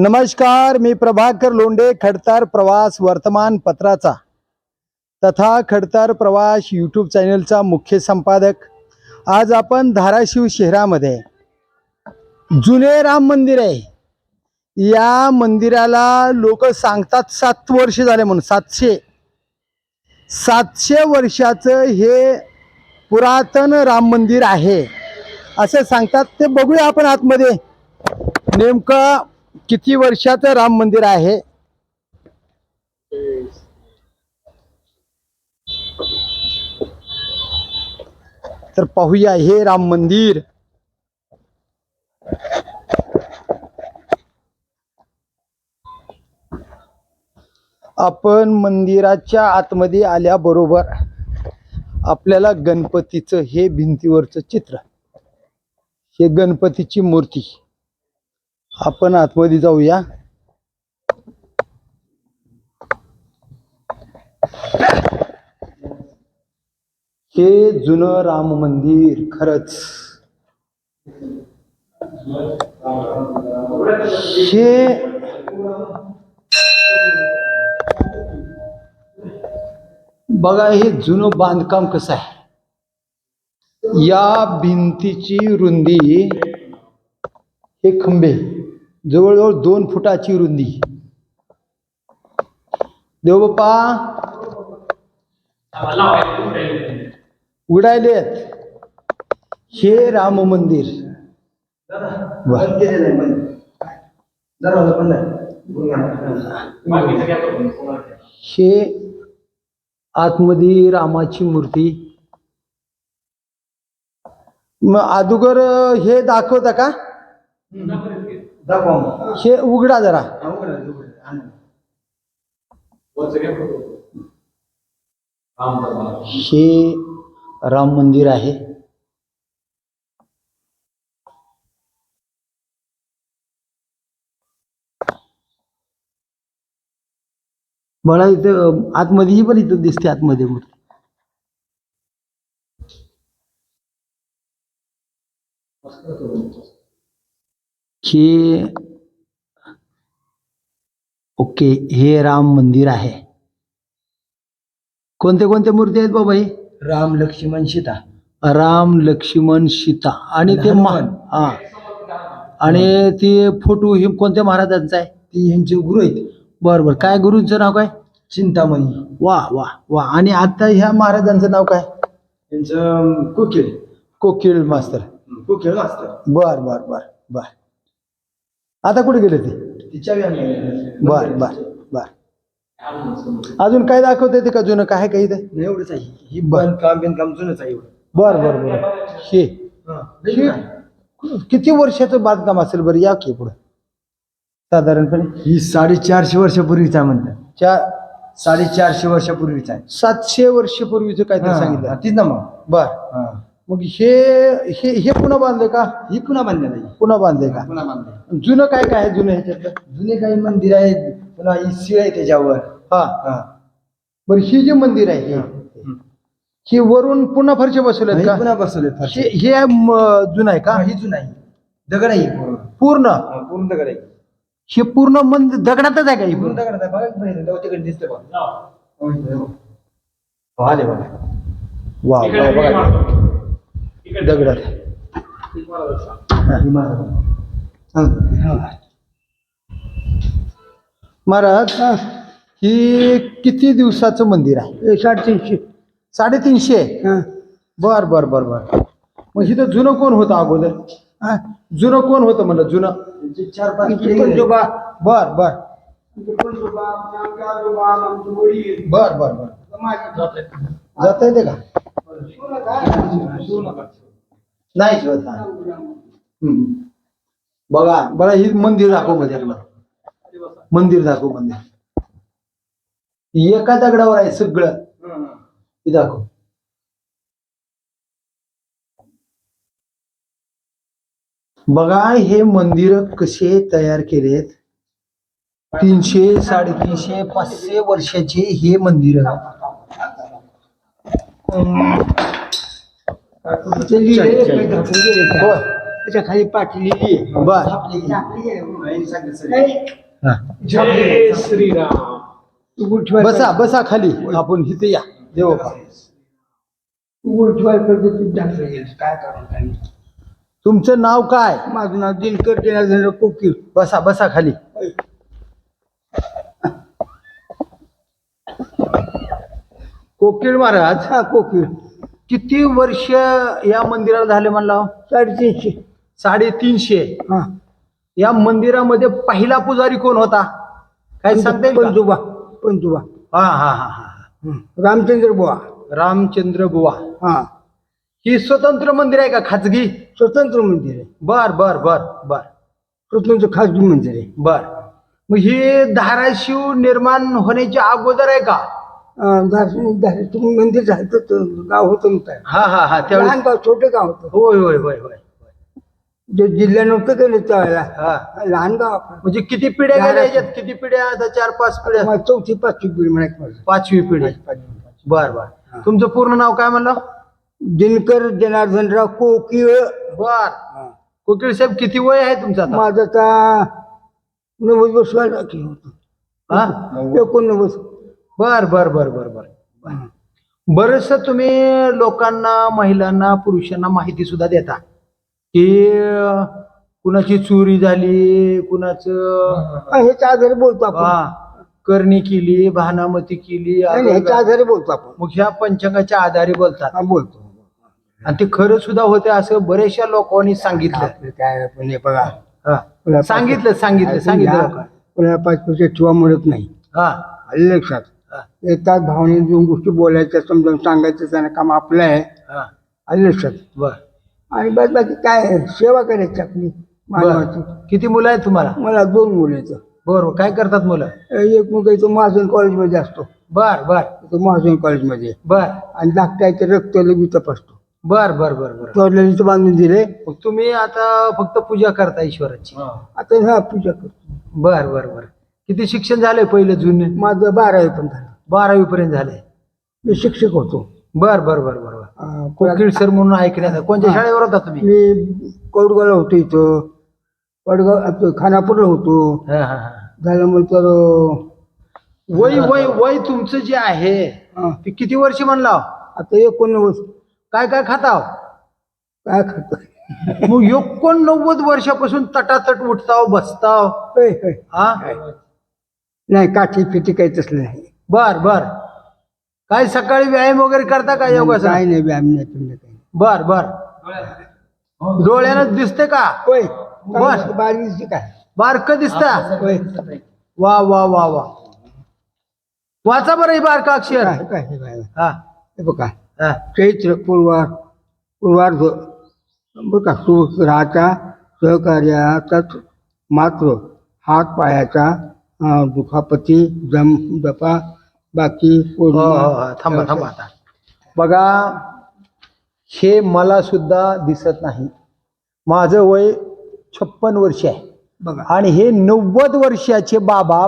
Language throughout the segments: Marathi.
नमस्कार मी प्रभाकर लोंडे खडतार प्रवास वर्तमानपत्राचा तथा खडतार प्रवास यूट्यूब चॅनलचा मुख्य संपादक. आज आपण धाराशिव शहरामध्ये जुने राम मंदिर आहे. या मंदिराला लोक सांगतात सात वर्ष झाले म्हणून सातशे. सातशे वर्षाचं हे पुरातन राम मंदिर आहे. असं सांगतात ते बघूया आपण आतमध्ये. नेमकं किती वर्षाचं राम मंदिर आहे? तर पाहूया हे राम मंदिर. आपण मंदिराच्या आतमध्ये आल्याबरोबर आपल्याला गणपतीचं हे भिंतीवरचं चित्र हे गणपतीची मूर्ती. आपण आतमध्ये जाऊया. हे जुनं राम मंदिर खरच. हे बघा हे जुनं बांधकाम कसं आहे? या भिंतीची रुंदी हे खंबे. जवळजवळ दोन फुटाची रुंदी. देवबाप्पा उडायलेत हे राम मंदिर. हे आतमध्ये रामाची मूर्ती. मग अदुगर हे दाखवता का? हे उघडा जरा. हे राम मंदिर आहे. बघा इथं आतमध्ये ही पण इथं दिसते आतमध्ये मूर्ती. हे ओके हे राम मंदिर आहे. कोणते कोणते मूर्ती आहेत बाबा हे? राम लक्ष्मण सीता. राम लक्ष्मण सीता. आणि ते मा हनुमान. हा. आणि ते फोटो हे कोणत्या महाराजांचा आहे? ती यांचे गुरु आहेत. बर बर. काय गुरुंचं नाव काय? चिंतामणी. वा वा वा. आणि आता ह्या महाराजांचं नाव काय? यांचं अं, कोकिळ कोकिळ मास्तर. कोकिळ मास्तर. बर बर बर बर. आता कुठे गेले ते? तिच्या बर बर बर. अजून काय दाखवते ते का जुनं? काय आहे का इथे एवढंच आहे. ही बिनकाम जुनच आहे एवढं. बर बर बर. हे. किती वर्षाचं बांधकाम असेल बरं? या की पुढे. साधारणपणे? ही साडेचारशे वर्षापूर्वीचा म्हणतात. चार साडेचारशे वर्षापूर्वीचा आहे. सातशे वर्षापूर्वीचं काहीतरी सांगितलं. तीच ना मग. बर. हा. मग हे हे हे पुन्हा बांधले का? ही पुन्हा बांधलेलं आहे पुन्हा बांधले का? पुन्हा बांधले जुनं काय काय आहे? जुनं ह्याच्यातलं जुने काही मंदिर आहेत. पुन्हा ही शिळ आहे त्याच्यावर. हा. हा. बरं ही जे मंदिर आहे हे-. हे वरून पुन्हा बसवलेत ही का पुन्हा बसवले. हे हे म- जुनं आहे का? हा, ही जुन आहे. दगड आहे ही पूर्ण. पूर्ण? हा, पूर्ण दगड आहे. हे पूर्ण मंदिर दगडातच आहे का हे पूर्ण? पूर्ण दगड आहे. बघा की बाहेर, जाऊ तिकडे दिसतं बघा. हो, हो, आले बघा. वा वा, बघा. दगडात. ही महाराज. हा. ही किती दिवसाचं मंदिर आहे? साडेतीनशे. साडेतीनशे? बर बर बर बर. मग इथं जुनं कोण होतं अगोदर? हा? जुनं कोण होतं म्हणलं जुनं? चार पाच. बर बर. बर बर बर. जाता येते का? नाही शिवत बघा बघा हे मंदिर दाखवमध्ये मंदिर दाखव मंदिर एका दगडावर आहे सगळं. हे दाखव. बघा हे मंदिर कसे तयार केलेत? तीनशे साडेतीनशे पाचशे वर्षाचे हे मंदिर ते लिहिलेले काही दाखवून गेले त्या. त्याच्याखाली पाठी बर आपली जय श्रीराम बसा बसा खाली आपण इथे या देव काय तुमचं नाव काय माझं नाव दिनकर कोकीळ बसा बसा खाली. कोकिळ महाराज हा कोकीळ. किती वर्ष या मंदिराला झाले म्हणला? साडेतीनशे. साडेतीनशे. हा. या मंदिरामध्ये पहिला पुजारी कोण होता? काय सांगता येईल का? पंजोबा पंजोबा. हा हा हा हा. हं. रामचंद्र बुवा. रामचंद्र बुवा. हा. ही स्वतंत्र मंदिर आहे का खाजगी? स्वतंत्र मंदिर आहे. बर बर बर बर. स्वतंत्र खाजगी मंदिर आहे. बर. मग हे धाराशिव निर्माण होण्याच्या अगोदर आहे का? तुम्ही मंदिर झालं गाव होतं हा हा हा लहान गाव छोटं गाव होतं. होय होय होय होय. जे जिल्हा नव्हतं गेलं त्यावेळेला. हा. लहान गाव आपलं. म्हणजे किती पिढ्या गेल्या याच्यात? किती पिढ्या? आता चार पाच पिढ्या. चौथी पाचवी पिढी म्हणायचं माझं. पाचवी पिढी. बर बर. तुमचं पूर्ण नाव काय म्हणलं? दिनकर जनार्दनराव कोकीळ. बर. कोकिळ साहेब किती वय आहे तुमचं आता? माझं आता नव्वद वर्ष होतं. हा? एकोणनव्वद. बर बर बर बर बर. बरस तुम्ही लोकांना महिलांना पुरुषांना माहिती सुद्धा देता की कुणाची चोरी झाली कुणाचं हा, ह्याच्या आधारे बोलतो आपण. हा करणी केली भानामती केली नाही, नाही, ह्याच्या आधारे बोलतो आपण. मग ह्या पंचांगाच्या आधारे बोलतात. हा बोलतो. आणि ते खरं सुद्धा होते असं बऱ्याचशा लोकांनी सांगितलं. आपलं काय आपण हे बघा. हा. सांगितलं सांगितलं सांगितलं लोकांनी. पाच पैसे ठेवा मिळत नाही. हा. आलं लक्षात. येतात भावने दोन गोष्टी बोलायच्या समजावून सांगायचं त्यानं काम आपलं आहे. हा. आलं लक्षात? बर. आणि बस बाकी काय आहे, सेवा करायची आपली मानवाची. बर किती मुलं आहेत तुम्हाला? मला दोन मुलं आहेत. बरोबर काय करतात मुलं? एक मुलगा इथं महाजन कॉलेजमध्ये असतो. बर बर. तो महाजन कॉलेजमध्ये. बर. आणि धाकटा इथे रक्त लगेच तपासतो. बर बर बर बर. चोरल्या इथं बांधून दिले. मग तुम्ही आता फक्त पूजा करता ईश्वराची? आता हा पूजा करतो. बर बर बर. किती शिक्षण झालंय पहिलं जुने? माझं बारावी पण झालं. बारावी पर्यंत झालंय मी शिक्षक होतो. बर बर बर बर बर. अं, कोकिळ सर म्हणून ऐकण्यात कोणत्या शाळेवर होता तुम्ही? मी कोडगावला होतो इथं. कोडगाव आपलं खानापूरला होतो. हा, हा, हा. झालं मग तर वय वय वय तुमचं जे आहे अं, ते किती वर्ष म्हणला? आता एकोणनव्वद. काय काय खाताव काय खातो? मग एकोणनव्वद वर्षापासून तटातट उठताव बसताव? होय, होय. हा? नाही काठी पिठी काही तसलं नाही. बर बर. काय सकाळी व्यायाम वगैरे करता का योगासन? काय नाही व्यायाम नाही पिणं काही. बर बर. डोळ्यानं दिसते का? होय. बस. बारीक काय? बारक दिसता? होय. वा वा वा वा. वाचा बरं ही बारका अक्षर. काय काय हे काय हा. हे बघा. हा. चैत्र पूर्वार पूर्वार्ध बघा सुग्रहाचा सहकार्याचाच मात्र हात पायाचा अं, दुखापती जम जपा बाकी हो, हो, हो. थांबा थांबा आता. बघा हे मला सुद्धा दिसत नाही. माझं वय छप्पन वर्ष आहे. बघा. आणि हे नव्वद वर्षाचे बाबा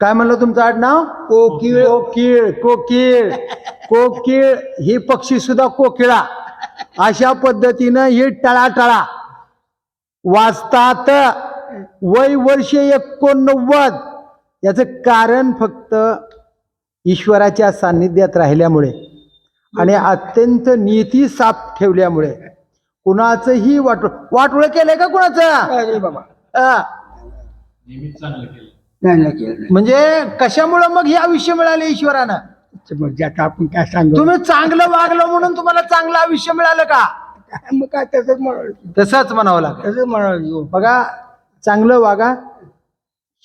काय म्हणलं तुमचं आडनाव कोकिळ. कोकिळ कोकिळ कोकिळ. ही पक्षी सुद्धा कोकिळा. अशा पद्धतीनं हे टळाटळा. वाचतात. वय वर्ष एकोणनव्वद. याचं कारण फक्त ईश्वराच्या सान्निध्यात राहिल्यामुळे आणि अत्यंत नीती साफ ठेवल्यामुळे कुणाचंही वाटोळ वाटोळ केलंय का कुणाचं? बाबा. हा. म्हणजे कशामुळं मग हे आयुष्य मिळाले ईश्वरानं? तर मग जे आता आपण काय सांगू? तुम्ही चांगलं वागलं म्हणून तुम्हाला चांगलं आयुष्य मिळालं का? काय मग काय तसंच म्हणाल तसंच म्हणावं लागेल. तसंच म्हणाल बघा चांगलं वागा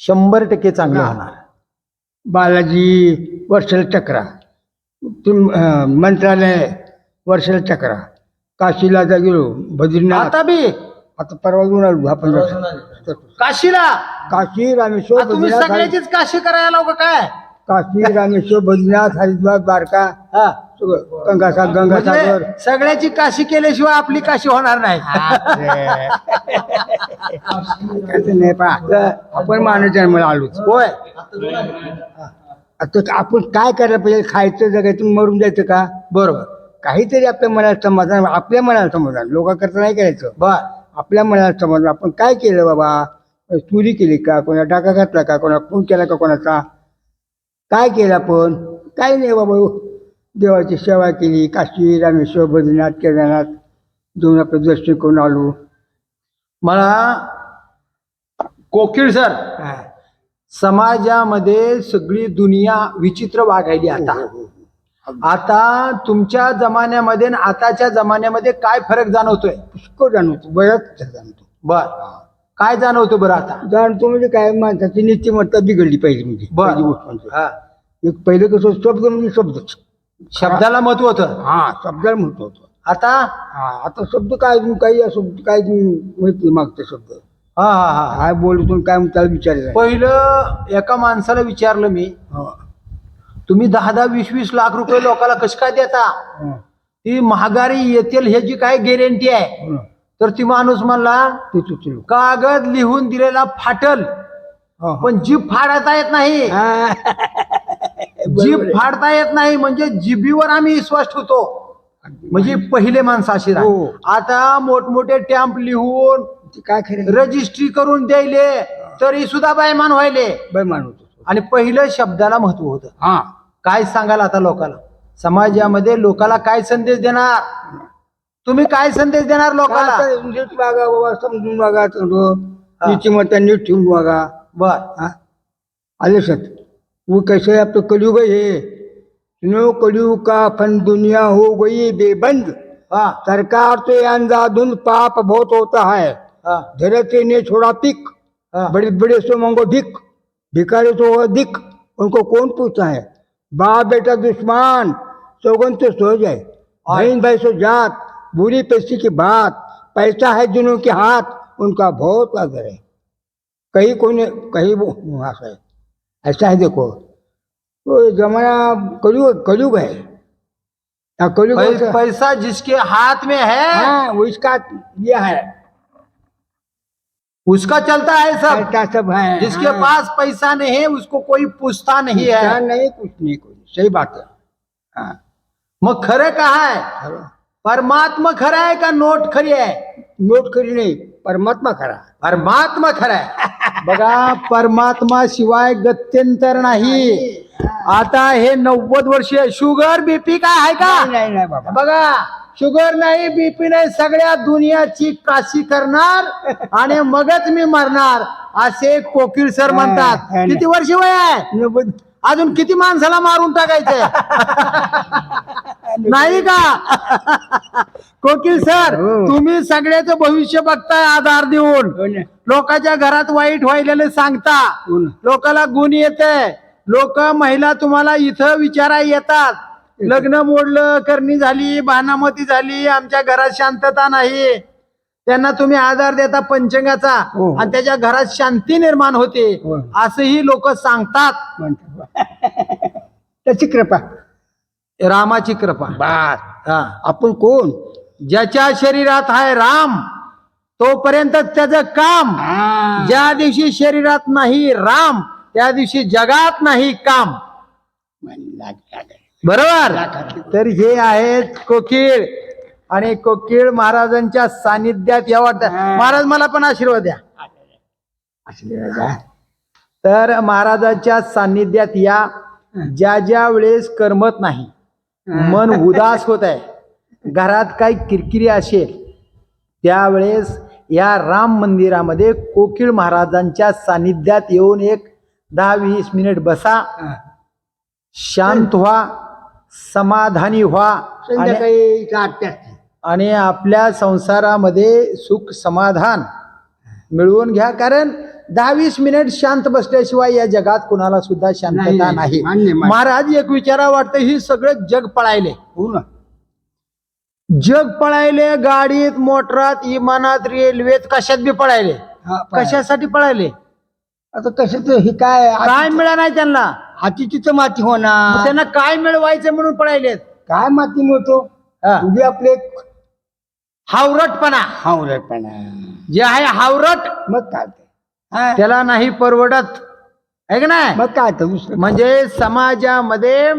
शंभर टक्के चांगलं. होणार. बालाजी वर्षाला चक्रा. तुम अं, मंत्रालय वर्षाला चक्रा. काशीला जा गेलो बद्रीनाथ. आता बी? आता परवा घेऊन आलो दहा पंधरा दिवस. काशीला? काशी रामेश्वर तुम्ही बद्रीनाथ हरि- सगळ्याचीच काशी करायला लावू का काय? काशी रामेश्वर बद्रीनाथ हरिद्वार द्वारका. हा. गंगासागर गंगासागर म्हणजे सगळ्याची काशी केल्याशिवाय आपली काशी होणार नाही. कसं नाही पा आपण मानव जन्माला आलोच. होय. आता आपण काय करायला पाहिजे? खायचं जगायचं मरून जायचं का? बरोबर. काहीतरी आपल्या मनाला समाधान आपल्या मनाला समाधान. लोकांकरता नाही करायचं. बर. आपल्या मनाला समाधान. आपण काय केलं बाबा? चोरी केली का? कोणा टाका घातला का? कोणा खून केला का कोणाचा? काय केलं आपण? काही नाही बाबा. देवाची सेवा केली काशी रामेश्वर बद्रीनाथ केदारनाथ जाऊन आपलं दर्शन करून आलो. मला कोकिळ सर हा. समाजामध्ये सगळी दुनिया विचित्र वागायली आता. हो, आता तुमच्या जमान्यामध्ये आणि आताच्या जमान्यामध्ये काय फरक जाणवतोय? पुष्कळ जाणवतो बऱ्याच जाणतो बर. काय जाणवतो बरं आता? जाणतो म्हणजे काय माणसाची नीतिमत्ता बिघडली पाहिजे म्हणजे. बर. म्हणजे. हा. एक पहिलं कसं शब्द म्हणजे शब्दच. शब्दाला महत्त्व होतं. हा. शब्दाला म्हणतो होतो. आता? हा आता शब्द काय काही असो काय माहीत मागचा शब्द. हा हा हा. काय बोलतो काय त्याला विचारायचं पहिलं एका माणसाला विचारलं मी हा. तुम्ही दहा दहा वीस वीस लाख रुपये लोकांना कशी काय देता? हा. ती महागारी येतील ह्याची काय गॅरंटी आहे. हो. तर ती माणूस म्हणला कागद लिहून दिलेला फाटल. पण जीभ फाडता येत नाही. जीभ. फाडता येत नाही म्हणजे जिभीवर आम्ही विश्वास ठेवतो. म्हणजे पहिले माणसं अशी. हो. आता मोठमोठे टॅम्प लिहून काय रजिस्ट्री करून द्यायले तरी सुद्धा बायमान व्हायले. बाय मानवतो आणि पहिलं शब्दाला महत्त्व होतं. हा. काय सांगाल आता लोकांना समाजामध्ये लोकाला काय संदेश देणार? तुम्ही काय संदेश देणार लोकांना नीट वागा बाबा समजून वागा नीट ठेवून वागा बर. आले सत वो कैसे अब तो कलयुग है। सुनो कलयुग का फन दुनिया हो गई बेबंद। हा। सरकार तो ये अंधाधुंध पाप बहुत होता है। हा। धरती ने छोड़ा पिक। बड़े बड़े सो मांगो भिक भिखारी तो अधिक उनको कौन पूछता है? बाप बेटा दुश्मन सौगन तो सो जाए। बहन भाई सो जात बुरी पैसे की बात पैसा है जिन्हों के हाथ उनका बहुत आदर है। कहीं कोई कहीं वो वहाँ से ऐसा है देखो। तो जमाना कलयुग कलयुग है। कलयुग पै- पैसा जिसके हाथ में है। हाँ वो इसका ये है। उसका चलता है सब। ऐसा सब है जिसके हाँ। पास पैसा नहीं है उसको कोई पूछता नहीं है। नहीं कुछ नहीं कोई सही बात है। हाँ। मग खरं का आहे परमात्मा खरं आहे का नोट खरी आहे नोट खरी नाही। परमात्मा खरा. परमात्मा खरं आहे. बघा परमात्मा शिवाय गत्यंतर नाही. आता हे नव्वद वर्ष शुगर बीपी काय आहे का? नाही बाबा. बघा शुगर नाही बीपी नाही सगळ्या दुनियाची काशी करणार आणि मगच मी मरणार असे कोकिळ सर म्हणतात. किती वर्ष वय आहे? नव्वद अजून किती माणसाला मारून टाकायचंय नाही का? कोकिळ सर हो. तुम्ही सगळ्याचं भविष्य बघताय आधार देऊन. हो लोकांच्या घरात वाईट व्हायलेलं सांगता. हो लोकाला गुण येते लोक महिला तुम्हाला इथं विचाराय येतात. लग्न मोडलं करणी झाली बानामती झाली आमच्या घरात शांतता नाही. त्यांना तुम्ही आधार देता पंचंगाचा हो. आणि त्याच्या घरात शांती निर्माण होते. हो. असंही लोक सांगतात. म्हणतो त्याची कृपा. रामाची कृपा. बास. हा. आपण कोण? ज्याच्या शरीरात आहे राम तोपर्यंत त्याचं काम. हा. ज्या दिवशी शरीरात नाही राम त्या दिवशी जगात नाही काम. बरोबर? तर हे आहेत कोकिळ. आणि कोकिळ महाराजांच्या सानिध्यात या वाटत. महाराज मला पण आशीर्वाद द्या. असले का? तर महाराजांच्या सान्निध्यात या ज्या ज्या वेळेस करमत नाही मन उदास होत आहे घरात काही किरकिरी असेल त्यावेळेस या राम मंदिरामध्ये कोकिळ महाराजांच्या सानिध्यात येऊन एक दहा वीस मिनिट बसा. शांत व्हा समाधानी व्हा. संध्याकाळी आणि आपल्या संसारामध्ये सुख समाधान मिळवून घ्या. कारण दहा वीस मिनिट शांत बसल्याशिवाय या जगात कुणाला सुद्धा शांतता नाही. महाराज एक विचारा वाटतं ही सगळं जग पळायले. हो ना. जग पळायले गाडीत मोटरात इमानात रेल्वेत कशात बी पळायले. कशासाठी पळायले? आता कशाच हे काय काय मिळा नाही त्यांना? हातीचीच माती मग होणार. त्यांना काय मिळवायचं म्हणून पळायलेत? काय माती मिळतो? आपले हावरटपणा हावरटपणा जे आहे हावरट मग काय ते? हा. त्याला नाही परवडत आहे का नाही मग काय तर दुसरं म्हणजे समाजामध्ये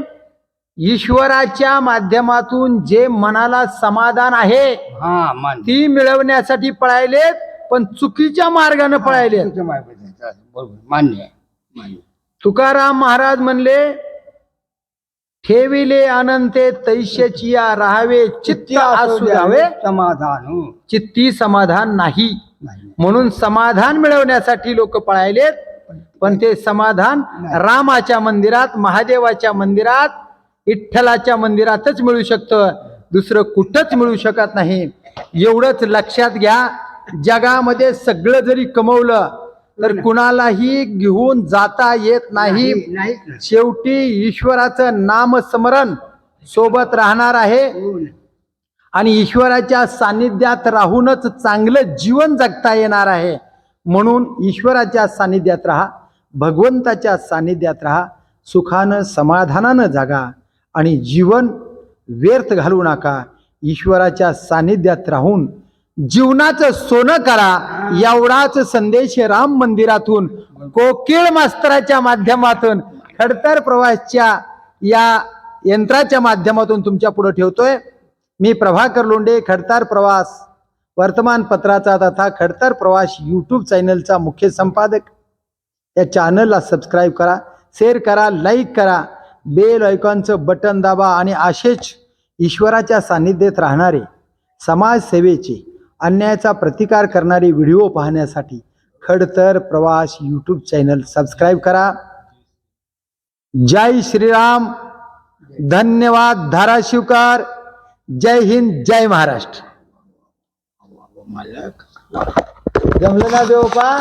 ईश्वराच्या माध्यमातून जे मनाला समाधान आहे हा मान ती मिळवण्यासाठी पळायलेत पण चुकीच्या मार्गाने पळायलेत आहे. बरोबर मान्य आहे मान्य. तुकाराम महाराज म्हणले ठेविले अनंते तैश्यची राहावे चित्त असू द्यावे. समाधान. चित्ती समाधान नाही. नाही. म्हणून समाधान मिळवण्यासाठी लोक पळायलेत. पण ते समाधान रामाच्या मंदिरात महादेवाच्या मंदिरात विठ्ठलाच्या मंदिरातच मिळू शकतं. दुसरं कुठंच मिळू शकत नाही. एवढंच लक्षात घ्या. जगामध्ये सगळं जरी कमवलं तर कुणालाही घेऊन जाता येत नाही. शेवटी ईश्वराचं नामस्मरण सोबत राहणार आहे. हो. आणि ईश्वराच्या सान्निध्यात राहूनच चांगलं जीवन जगता येणार आहे. म्हणून ईश्वराच्या सान्निध्यात राहा भगवंताच्या सान्निध्यात राहा सुखानं समाधानानं जागा आणि जीवन व्यर्थ घालू नका. ईश्वराच्या सान्निध्यात राहून जीवनाचं सोनं करा एवढाच संदेश राम मंदिरातून कोकिळ मास्तराच्या माध्यमातून खडतर प्रवासच्या या यंत्राच्या माध्यमातून तुमच्यापुढे ठेवतोय. मी प्रभाकर लोंडे खडतार प्रवास वर्तमानपत्राचा तथा खडतर प्रवास यूट्यूब चॅनलचा मुख्य संपादक. या चॅनलला सबस्क्राईब करा शेअर करा लाईक करा बेल ऐकॉनचं बटन दाबा आणि असेच ईश्वराच्या सान्निध्यात राहणारे समाजसेवेचे अन्यायाचा प्रतिकार करणारे व्हिडिओ पाहण्यासाठी खडतर प्रवास यूट्यूब चॅनल सबस्क्राईब करा. जय श्रीराम. धन्यवाद धाराशिवकर. जय हिंद जय महाराष्ट्र. जमलं ना देवपा